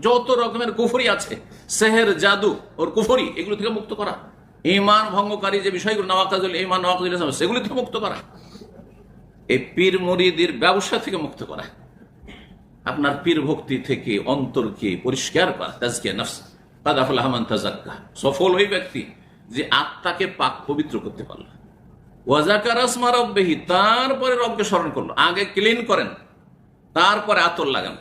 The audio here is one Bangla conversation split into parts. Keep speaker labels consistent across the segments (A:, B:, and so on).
A: যত রকমের কুফরি আছে, সেহের, জাদু, ওর কুফরি, এগুলো থেকে মুক্ত করা। ইমান ভঙ্গকারী যে বিষয়গুলো নওয়াকাজুল ইমান নওয়াকাজুল ইসলাম, সেগুলি থেকে মুক্ত করা। এই পীর মরিদির ব্যবসা থেকে মুক্ত করা। আপনার পীর ভক্তি থেকে অন্তরকে পরিষ্কার করা সফল ওই ব্যক্তি যে আত্মাকে পাক পবিত্র করতে পারল। ওয়াজাকার আসমা রব্বেহি, তারপরে রবকে স্মরণ করল। আগে ক্লিন করেন, তারপরে আতর লাগান।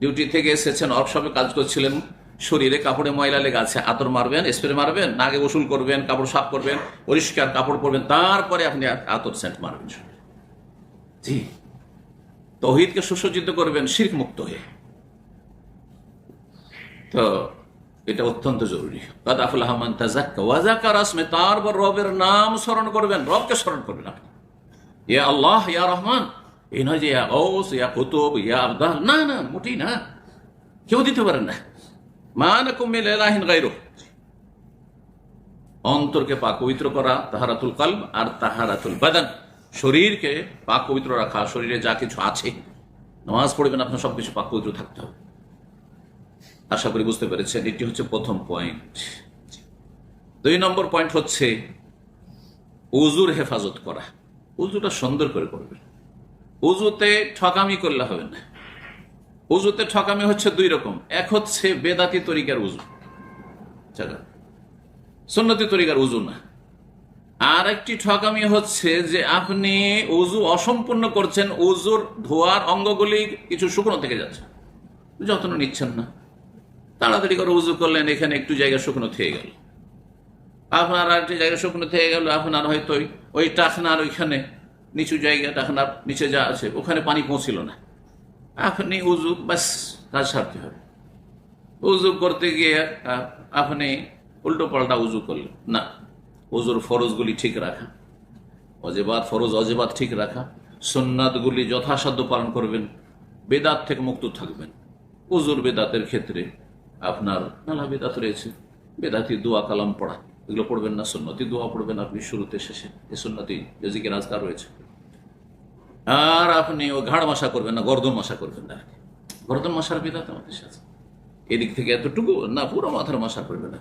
A: ডিউটি থেকে এসেছেন অফসবে কাজ করছিলেন, শরীরে কাপড়ে ময়লা লেগে আছে, আতর মারবেন, স্প্রে মারবেন না আগে গোসল করবেন, কাপড় সাফ করবেন, পরিষ্কার কাপড় পরবেন, তারপরে আপনি আতর সেন্ট মারবেন। জি। তহিদকে সুসজ্জিত করবেন, শির্ক মুক্ত হয়ে। তো, এটা অত্যন্ত জরুরি। কাদাফুল আহমান তাজাক্কা ওয়াজাকার আসমে তারপর রবের নাম স্মরণ করবেন, রবকে স্মরণ করবেন আপনি। ইয়া আল্লাহ, ইয়া রহমান এই নয় যে ইয়া গৌস ইয়া কুতুব ইয়া আবদাল না না মোটেই না কেউ দিতে পারেন না মানাকুম মিল ইলাহিন গায়রু অন্তরকে পাক পবিত্র করা তাহারাতুল কলব আর তাহারাতুল বাদান শরীরকে পাক পবিত্র রাখা শরীরে যা কিছু আছে নামাজ পড়বেন আপনার সবকিছু পাক পবিত্র থাকতে হবে আশা করি বুঝতে পেরেছেন এটি হচ্ছে প্রথম পয়েন্ট দুই নম্বর পয়েন্ট হচ্ছে উজুর হেফাজত করা উজুটা সুন্দর করে করবেন উজুতে ঠকামি করলে হবে না। উজুতে ঠকামি হচ্ছে দুই রকম। এক হচ্ছে বেদাতি তরিকার উজু। সুন্নতি তরিকার উজু না। আর একটি ঠকামি হচ্ছে যে আপনি উজু অসম্পূর্ণ করছেন, উজুর ধোয়ার অঙ্গগুলি কিছু শুকনো থেকে যাচ্ছে। যত্ন নিচ্ছেন না। তাড়াতাড়ি করে উজু করলেন, এখানে একটু জায়গা শুকনো থেকে গেল। আপনার আর একটি জায়গা শুকনো থেকে গেল, আপনার হয়তো ওই টাকনার ওইখানে নিচু জায়গা টাকনার নিচে যা আছে, ওখানে পানি পৌঁছিল না। আপনি উজু বাস, কাজ সারতে হবে। উজু করতে গিয়ে আপনি উল্টো পাল্টা উজু করলেন। না উজুর ফরজগুলি ঠিক রাখা। অজেবাদ ফরজ অজেবাদ ঠিক রাখা। সুন্নাতগুলি যথাসাধ্য পালন করবেন। বেদাত থেকে মুক্ত থাকবেন। উজুর বেদাতের ক্ষেত্রে আপনার নানা বেদাত রয়েছে। বেদাতি দোয়া, কালাম পড়া, এগুলো পড়বেন না, সুন্নতি দোয়া পড়বেন আপনি শুরুতে, শেষে। এই সুন্নতি জেজিকের আজকার রয়েছে। আর আপনি ও ঘাড় মশা করবেন না, গর্দন মশা করবেন না। গর্দন মশার বেদাত আমাদের সাথে এদিক থেকে এতটুকু, না, পুরো মাথার মশা করবেন না।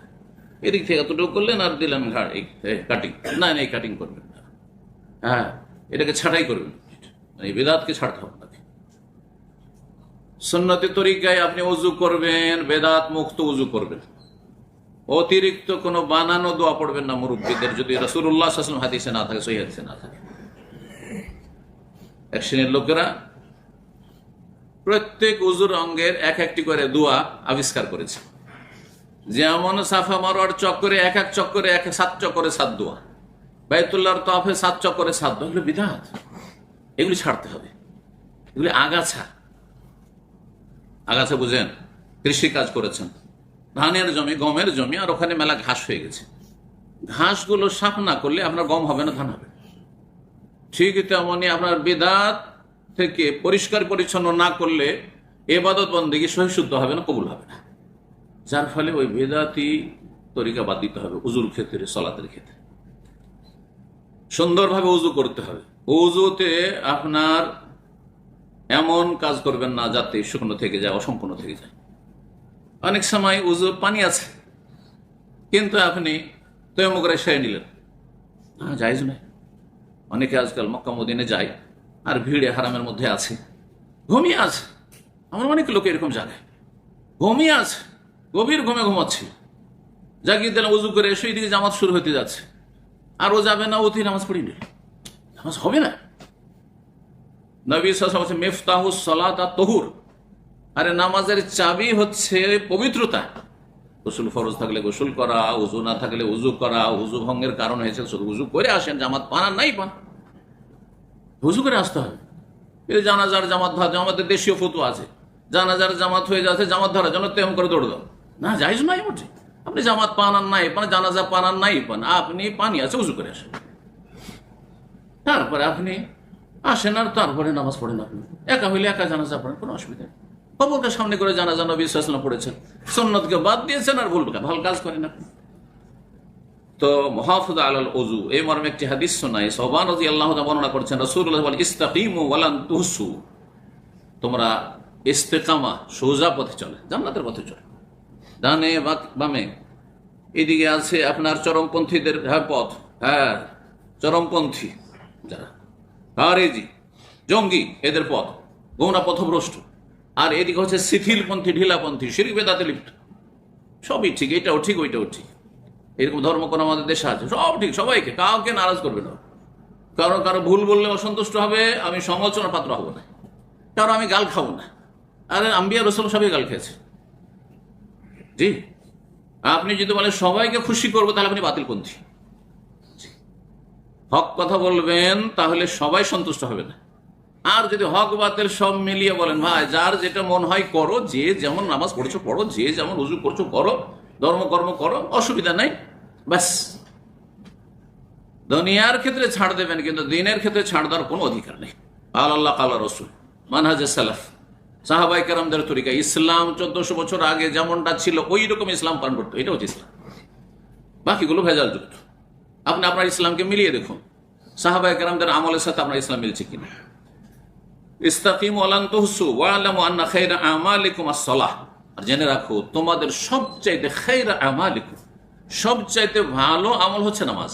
A: এদিক থেকে এতটুকু করলেন আর দিলেন ঘাড়, এই কাটিং না না, এই কাটিং করবেন না। হ্যাঁ এটাকে ছাঁটাই করবেন। এই বেদাতকে ছাড়তে হবে আপনাকে সন্ন্যতি তরিকায় আপনি উজু করবেন, বেদাত মুক্ত উজু করবেন। অতিরিক্ত কোনো বানানো দোয়া পড়বেন না মুরব্বীদের, যদি রসুল্লাহ হাদিসে না থাকে সহি না থাকে। এক শ্রেণির লোকেরা প্রত্যেক উজুর অঙ্গের এক একটি করে দোয়া আবিষ্কার করেছে। যেমন সাফা মারোয়ার চক্করে এক এক চক্করে এক সাত চক্করে সাত দোয়া। বাইতুল্লাহর তফে সাত চক্করে সাত দোয়া। এগুলো বিধাত। এগুলি ছাড়তে হবে। এগুলি আগাছা। আগাছা বুঝেন কৃষি কাজ করেছেন। ধানের জমি, গমের জমি, আর ওখানে মেলা ঘাস হয়ে গেছে। ঘাসগুলো সাফ না করলে আপনার গম হবে না, ধান হবে ঠিক তেমনি আপনার বেদাত থেকে পরিষ্কার পরিচ্ছন্ন না করলে এবাদত বন্দিকে সহিশুদ্ধ হবে না, কবুল হবে না। যার ফলে ওই বেদাতি তরিকা বাদ দিতে হবে, উজুর ক্ষেত্রে, সলাতের ক্ষেত্রে। সুন্দরভাবে উজু করতে হবে। উজুতে আপনার এমন কাজ করবেন না যাতে শুকনো থেকে যায়, অসম্পূর্ণ থেকে যায়। অনেক সময় উজু পানি আছে, কিন্তু আপনি তৈম করে সেরে নিলেন। হ্যাঁ যাইজ নয়। অনেকে আজকাল মক্কা মদিনে যায়, আর ভিড়ে হারামের মধ্যে আছে। ঘুমিয়ে আছে আমার অনেক লোক এরকম জায়গায় ঘুমিয়ে আছে গভীর ঘুমে ঘুমাচ্ছে। জাগিয়ে দিলাম, উজু করে এসে দিকে জামাত শুরু হতে যাচ্ছে। আর ও যাবে না অতি নামাজ পড়ি নামাজ হবে না। নবী সাল্লাল্লাহু আলাইহি মেফতাহু সলাত তহুর। আরে নামাজের চাবি হচ্ছে পবিত্রতা। গোসল ফরজ থাকলে গোসল করা, উজু না থাকলে উজু করা, উজু ভঙ্গের কারণ হয়েছে, শুধু উজু করে আসেন, জামাত পান আর নাই পান। উজু করে আসতে হবে। এই জানাজার জামাত ধরা আমাদের দেশীয় ফটো আছে। জানাজার জামাত হয়ে যাচ্ছে, জামাত ধরার জন্য তেম করে দৌড় দাও। না যাইজ নাই ওঠে আপনি জামাত পান আর নাই পান, জানাজা পান আর নাই পান, আপনি পানি আছে, উজু করে আসেন। তারপরে আপনি আসেন আর তারপরে নামাজ পড়েন আপনি। একা হইলে একা জানাজা পড়েন, কোনো অসুবিধা নেই। কবরকে সামনে করে জানাজা নবী ইসলাম পড়েছেন। সন্ন্যতকে বাদ দিয়েছেন আর ভুল ভালো কাজ করেন আপনি তো মহাফুদ আল ওজু এই মর্মে একটি হাদিস শোনাই। সবান রাজি আল্লাহ বর্ণনা করছেন তোমরা ইস্তেকামা, সোজা পথে চলে, জান্নাতের পথে চলে। ডানে বামে। এদিকে আছে আপনার চরমপন্থীদের হ্যাঁ পথ। হ্যাঁ চরমপন্থী যারা। হারেজি জঙ্গি, এদের পথ। গৌনা পথভ্রষ্ট আর এদিকে হচ্ছে শিথিলপন্থী, ঢিলাপন্থী শিরিক বেদাতে লিপ্ত। সবই ঠিক, এটাও ঠিক, ওইটাও ঠিক। এরকম ধর্ম কোন আমাদের দেশে আছে, সব ঠিক, সবাইকে, কাউকে নারাজ করবে না। কারও কারও ভুল বললে অসন্তুষ্ট হবে, আমি সমালোচনার পাত্র হব না। কারও আমি গাল খাব না। আরে, আম্বিয়া রসুল সবই গাল খেয়েছে। জি। আপনি যদি বলেন, সবাইকে খুশি করব, তাহলে আপনি বাতিলপন্থী। হক কথা বলবেন, তাহলে সবাই সন্তুষ্ট হবে না। আর যদি হক বাতের সব মিলিয়ে বলেন, ভাই, যার যেটা মন হয় করো, যে যেমন নামাজ পড়ছো পড়ো, যে যেমন রুজু করছ করো ধর্মকর্ম করো, অসুবিধা নাই। ব্যাস। দুনিয়ার ক্ষেত্রে ছাড় দেবেন, কিন্তু দিনের ক্ষেত্রে ছাড় দেওয়ার কোনো অধিকার নেই। আল আল্লাহ কাল্লা রসুল মানহাজ সালাফ। সাহাবাই কারামদের তরিকা ইসলাম চোদ্দশো বছর আগে যেমনটা ছিল ওই রকম ইসলাম পালন করতো। এটা হচ্ছে ইসলাম। বাকিগুলো ভেজাল যুক্ত। আপনি আপনার ইসলামকে মিলিয়ে দেখুন। সাহাবাই কারামদের আমলের সাথে আপনার ইসলাম মিলছে কিনা? ইস্তাকিম ওয়ালান তুহসু ওয়ালামু আন্না খাইরা আমালিকুম আস-সালাহ। আর জেনে রাখো, তোমাদের সবচাইতে খাইরা আমালিকুম, সবচাইতে ভালো আমল হচ্ছে নামাজ।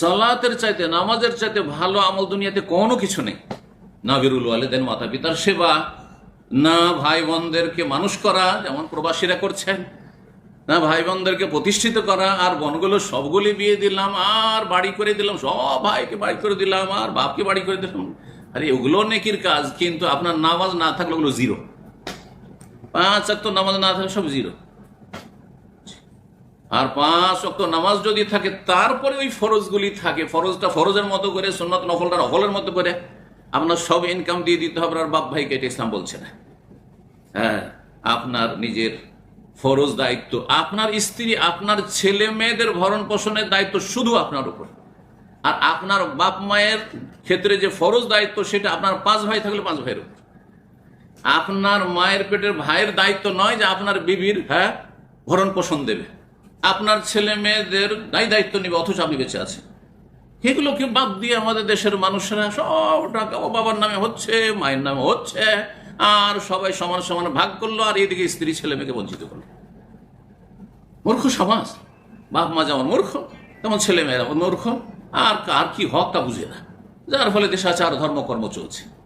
A: সালাতের চাইতে, নামাজের চাইতে ভালো আমল দুনিয়াতে কোনো কিছু নেই। না বিরুল ওয়ালেদেন মাতা পিতার সেবা, না ভাই বোনদেরকে মানুষ করা, যেমন প্রবাসীরা করছেন, না ভাই বোনদেরকে প্রতিষ্ঠিত করা, আর বনগুলো সবগুলি বিয়ে দিলাম, আর বাড়ি করে দিলাম, সব ভাইকে বাড়ি করে দিলাম, আর বাপকে বাড়ি করে দিলাম। আরে ওগুলো নেকির কাজ, কিন্তু আপনার নামাজ না থাকলে ওগুলো জিরো পাঁচ এক নামাজ না থাকলে সব জিরো আর পাঁচ অক্ট নামাজ যদি থাকে, তারপরে ওই ফরজগুলি থাকে। ফরজটা ফরজের মতো করে, সুন্নত নফলটা নফলের মতো করে, আপনার সব ইনকাম দিয়ে দিতে হবে, আর বাপ ভাইকে এটা ইসলাম বলছে না। হ্যাঁ আপনার নিজের ফরজ দায়িত্ব। আপনার স্ত্রী, আপনার ছেলে মেয়েদের ভরণ পোষণের দায়িত্ব শুধু আপনার উপর। আর আপনার বাপ মায়ের ক্ষেত্রে যে ফরজ দায়িত্ব, সেটা আপনার পাঁচ ভাই থাকলে পাঁচ ভাইয়ের আপনার মায়ের পেটের ভাইয়ের দায়িত্ব নয় যে আপনার বিবির হ্যাঁ ভরণ পোষণ দেবে। আপনার ছেলে মেয়েদের দায়ী দায়িত্ব নেবে, অথচ আপনি বেঁচে আছেন। এগুলোকে বাদ দিয়ে আমাদের দেশের মানুষেরা সব টাকা ও বাবার নামে হচ্ছে, মায়ের নামে হচ্ছে। আর সবাই সমান সমান ভাগ করল, আর এদিকে স্ত্রী ছেলে মেয়েকে বঞ্চিত করল। মূর্খ সমাজ। বাপ মা যেমন মূর্খ, তেমন ছেলে মেয়েরা মূর্খ। আর কার কি হক তা বুঝে না। যার ফলে দেশাচার ধর্মকর্ম চলছে।